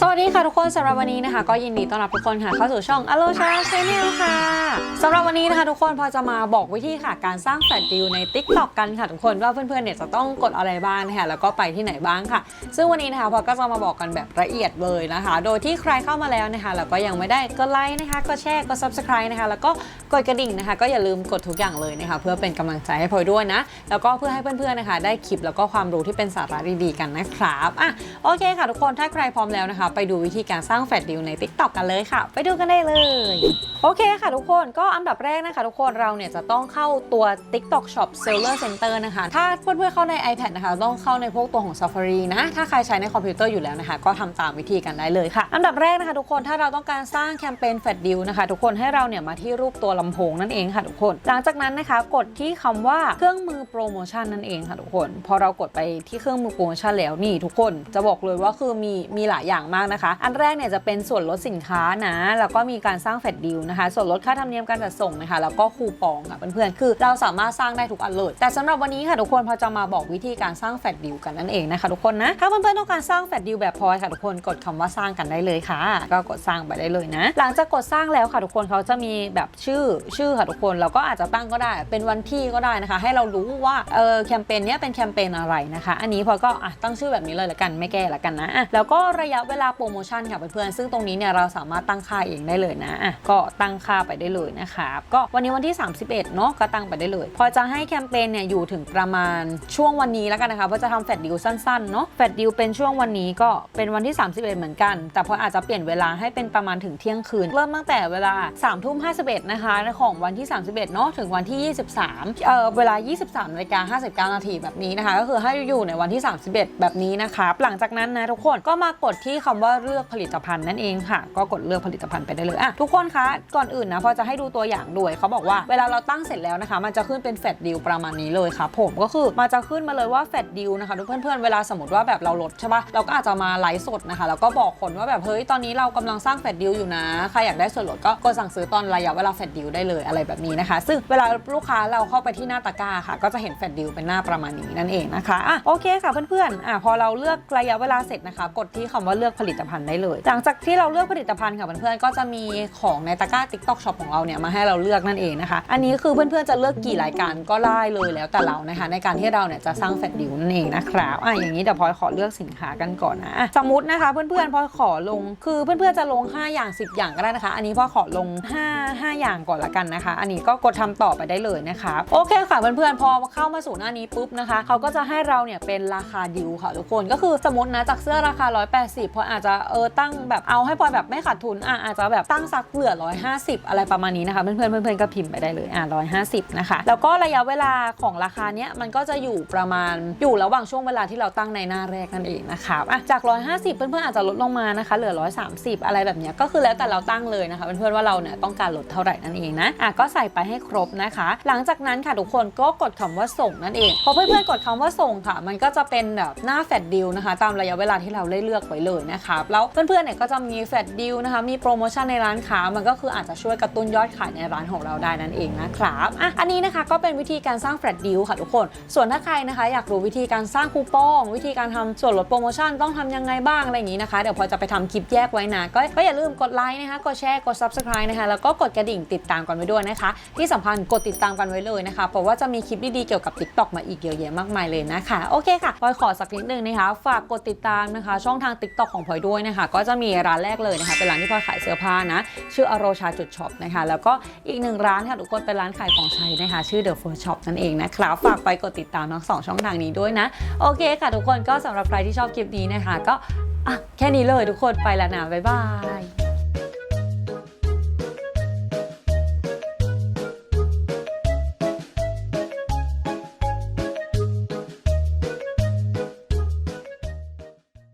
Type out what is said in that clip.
สวัสดีค่ะทุกคนสำหรับวันนี้นะคะ ก็ยินดีต้อนรับทุกคนค่ะเข้าสู่ช่องอโลชาชแนลค่ะสำหรับวันนี้นะคะ ทุกคนพอจะมาบอกวิธีค่ะการสร้างแฟลชดิวใน Tik t o k กันค่ะทุกคนว่าเพื่อนๆเนี่ยจะต้องกดอะไรบ้างนะคะแล้วก็ไปที่ไหนบ้างค่ะ ซึ่งวันนี้นะคะพอก็จะมาบอกกันแบบละเอียดเลยนะคะ โดยที่ใครเข้ามาแล้วนะคะแล้วก็ยังไม่ได้กดไลค์นะคะกดแชร์กด subscribe นะคะแล้วก็กดกระดิ่งนะคะ ก็อย่าลืมกดทุกอย่างเลยนะคะเพื่อเป็นกำลังใจให้พลอยด้วยนะแล้วก็เพื่อให้เพื่อนๆนะคะ ได้คลิปแล้วก็ความรู้ที่เป็นสาระดีๆกันนะครับอะโอเคค่ะ ทุกคนถ้าใครพร้อมแล้วนะคะไปดูวิธีการสร้างแฟลชดิวใน TikTok กันเลยค่ะ ไปดูกันได้เลย โอเคค่ะทุกคนก็อันดับแรกนะคะ ทุกคนเราเนี่ยจะต้องเข้าตัว TikTok Shop Seller Center นะคะ ถ้าเพื่อนๆเข้าใน iPad นะคะ ต้องเข้าในพวกตัวของ Safari นะ ถ้าใครใช้ในคอมพิวเตอร์อยู่แล้วนะคะ ก็ทำตามวิธีกันได้เลยค่ะ อันดับแรกนะคะ ทุกคนถ้าเราต้องการสร้างแคมเปญแฟลชดิวนะคะ ทุกคนให้เราเนี่ยมาที่รูปตัวลำโพงนั่นเองค่ะทุกคน หลังจากนั้นนะคะ กดที่คำว่าเครื่องมือโปรโมชั่นนั่นเองค่ะทุกคน พอเรากดไปที่เครื่องมือโปรโมชั่นแล้วนี่ทุกคนจะบอกเลยว่าคือมีมีหลายอย่างมากนะคะ อันแรกเนี่ยจะเป็นส่วนลดสินค้านะ แล้วก็มีการสร้างแฟลชดิวนะคะ ส่วนลดค่าธรรมเนียมการจัดส่งนะคะ แล้วก็คูปองค่ะเพื่อนๆ คือเราสามารถสร้างได้ทุกอันเลย แต่สำหรับวันนี้ค่ะทุกคนพอจะมาบอกวิธีการสร้างแฟลชดิวกันนั่นเองนะคะทุกคนนะ ถ้าเพื่อนๆต้องการสร้างแฟลชดิวแบบพอยค่ะทุกคน กดคำว่าสร้างกันได้เลยค่ะ ก็กดสร้างไปได้เลยนะ หลังจากกดสร้างแล้วค่ะทุกคนเขาจะมีแบบชื่อชื่อค่ะทุกคน เราก็อาจจะตั้งก็ได้ เป็นวันที่ก็ได้นะคะ ให้เรารู้ว่าเออแคมเปญเนี้ยเป็นแคมเปญอะไรนะคะ อันนี้พอก็อะตั้งชื่อแบบนี้เลยละกันไม่แก้ละกันนะ แล้วก็ระยะเวลาโปรโมชั่นค่ะเพื่อนๆซึ่งตรงนี้เนี่ยเราสามารถตั้งค่าเองได้เลยนะอะก็ตั้งค่าไปได้เลยนะคะก็วันนี้วันที่ 31เนาะก็ตั้งไปได้เลย พอจะให้แคมเปญเนี่ยอยู่ถึงประมาณช่วงวันนี้แล้วกันนะคะเพราะจะทำแฟลชดิวสั้นๆเนาะแฟลชดิวเป็นช่วงวันนี้ก็เป็นวันที่ 31 เหมือนกัน แต่พออาจจะเปลี่ยนเวลาให้เป็นประมาณถึงเที่ยงคืน เริ่มตั้งแต่เวลา3ทุ่ม51นะคะของวันที่ 31เนาะถึงวันที่ 23เอ่อเวลา 23นาฬิกา59 นาทีแบบนี้นะคะ ก็คือให้อยู่ในวันที่ 31 แบบนี้นะคะหลังจากนั้นนะทุกคนก็มากดที่คำว่าเลือกผลิตภัณฑ์นั่นเองค่ะ ก็กดเลือกผลิตภัณฑ์ไปได้เลยอะทุกคนคะก่อนอื่นนะพอจะให้ดูตัวอย่างด้วยเขาบอกว่าเวลาเราตั้งเสร็จแล้วนะคะ มันจะขึ้นเป็นแฟลชดิวประมาณนี้เลยค่ะผมก็คือมันจะขึ้นมาเลยว่าแฟลชดิวนะคะทุกเพื่อนๆเวลาสมมติว่าแบบเราลดใช่ปะเราก็อาจจะมาไลฟ์สดนะคะแล้วก็บอกคนว่าแบบเฮ้ยตอนนี้เรากำลังสร้างแฟลชดิวอยู่นะใครอยากได้ส่วนลดก็กดสั่งซื้อตอนระยะเวลาแฟลชดิวได้เลยอะไรแบบนี้นะคะ ซึ่งเวลาลูกค้าเราเข้าไปที่หน้าตะกร้าค่ะ ก็จะเห็นแฟลชดิวเป็นหน้าประมาณนี้นั่นเองนะคะอะโอเคค่ะเพื่อนๆอะพอเราเลือกระยะเวลาเสร็จนะคะ กดที่คำว่าเลือกผลิตภัณฑ์ได้เลย หลังจากที่เราเลือกผลิตภัณฑ์ค่ะเพื่อนๆก็จะมีของในตะกร้า TikTok Shop ของเราเนี่ยมาให้เราเลือกนั่นเองนะคะ อันนี้คือเพื่อนๆจะเลือกกี่รายการก็ได้เลยแล้วแต่เรานะคะ ในการที่เราเนี่ยจะสร้างแฟลชดิวนั่นเองนะครับอะอย่างนี้เดี๋ยวพลอยขอเลือกสินค้ากันก่อนนะ สมมตินะคะเพื่อนๆพลอยขอลงคือเพื่อนๆจะลง 5 อย่าง 10 อย่างก็ได้นะคะ อันนี้พลอยขอลง 5 5 อย่างก่อนละกันนะคะ อันนี้ก็กดทำต่อไปได้เลยนะคะโอเคค่ะเพื่อนๆพอเข้ามาสู่หน้านี้ปุ๊บนะคะเขาก็จะให้เราเนี่ยเป็นราคาดิวค่ะทุกคนก็คือสมมตินะจากเสื้อราคา 180พลอยอาจจะเออตั้งแบบเอาให้พลอยแบบไม่ขาดทุนอะอาจจะแบบตั้งสักเหลือ 150 อะไรประมาณนี้นะคะเพื่อนๆเพื่อนก็พิมพ์ไปได้เลยอะ150 นะคะ แล้วก็ระยะเวลาของราคาเนี้ยมันก็จะอยู่ประมาณอยู่ระหว่างช่วงเวลาที่เราตั้งในหน้าแรกนั่นเองนะคะอะจาก 150 เพื่อนๆอนอาจจะลดลงมานะคะเหลือ 130 อะไรแบบเนี้ยก็คือแล้วแต่เราตั้งเลยนะคะเพื่อนๆว่าเราเนี่ยต้องการลดเท่าไหร่นั่นเองนะอะก็ใส่ไปให้ครบนะคะ หลังจากนั้นค่ะทุกคนก็กดคำว่าส่งนั่นเองพอเพื่อนๆกดคำว่าส่งค่ะ มันก็จะเป็นแบบหน้าแฟลชดิวนะคะ ตามระยะเวลาที่เราได้เลือกไว้เลยนะคะแล้วเพื่อนๆเนี่ยก็จะมีแฟลชดิวนะคะมีโปรโมชั่นในร้านค้ามันก็คืออาจจะช่วยกระตุ้นยอดขายในร้านของเราได้นั่นเองนะครับอะอันนี้นะคะก็เป็นวิธีการสร้างแฟลชดิวค่ะทุกคน ส่วนถ้าใครนะคะ อยากรู้วิธีการสร้างคูปอง วิธีการทำส่วนลดโปรโมชั่นต้องทำยังไงบ้างอะไรอย่างนี้นะคะ เดี๋ยวพอจะไปทำคลิปแยกไว้นะก็ก็อย่าลืมกดไลค์นะคะกดแชร์กด subscribe นะคะแล้วก็กดกระดิ่งติดตามกันไว้ด้วยนะคะ ที่สำคัญกดติดตามกันไว้เลยนะคะ เพราะว่าจะมีคลิปดีๆเกี่ยวกับ TikTok มาอีกเยอะแยะมากมายเลยนะคะโอเคค่ะพอยขอสักนิดนึงนะคะ ฝากกดติดตามนะคะ ช่องทาง TikTok ของพลอยด้วยนะคะ ก็จะมีร้านแรกเลยนะคะ เป็นร้านที่พลอยขายเสื้อผ้านะ ชื่ออโรชาจุดช็อปนะคะ แล้วก็อีกหนึ่งร้านค่ะทุกคนเป็นร้านขายของใช้นะคะ ชื่อ The First Shop นั่นเองนะครับฝากไปกดติดตามทั้งสองช่องทางนี้ด้วยนะ โอเคค่ะทุกคนก็สำหรับใครที่ชอบคลิปนี้นะคะ ก็อะแค่นี้เลยทุกคนไปแล้วนะบ๊ายบาย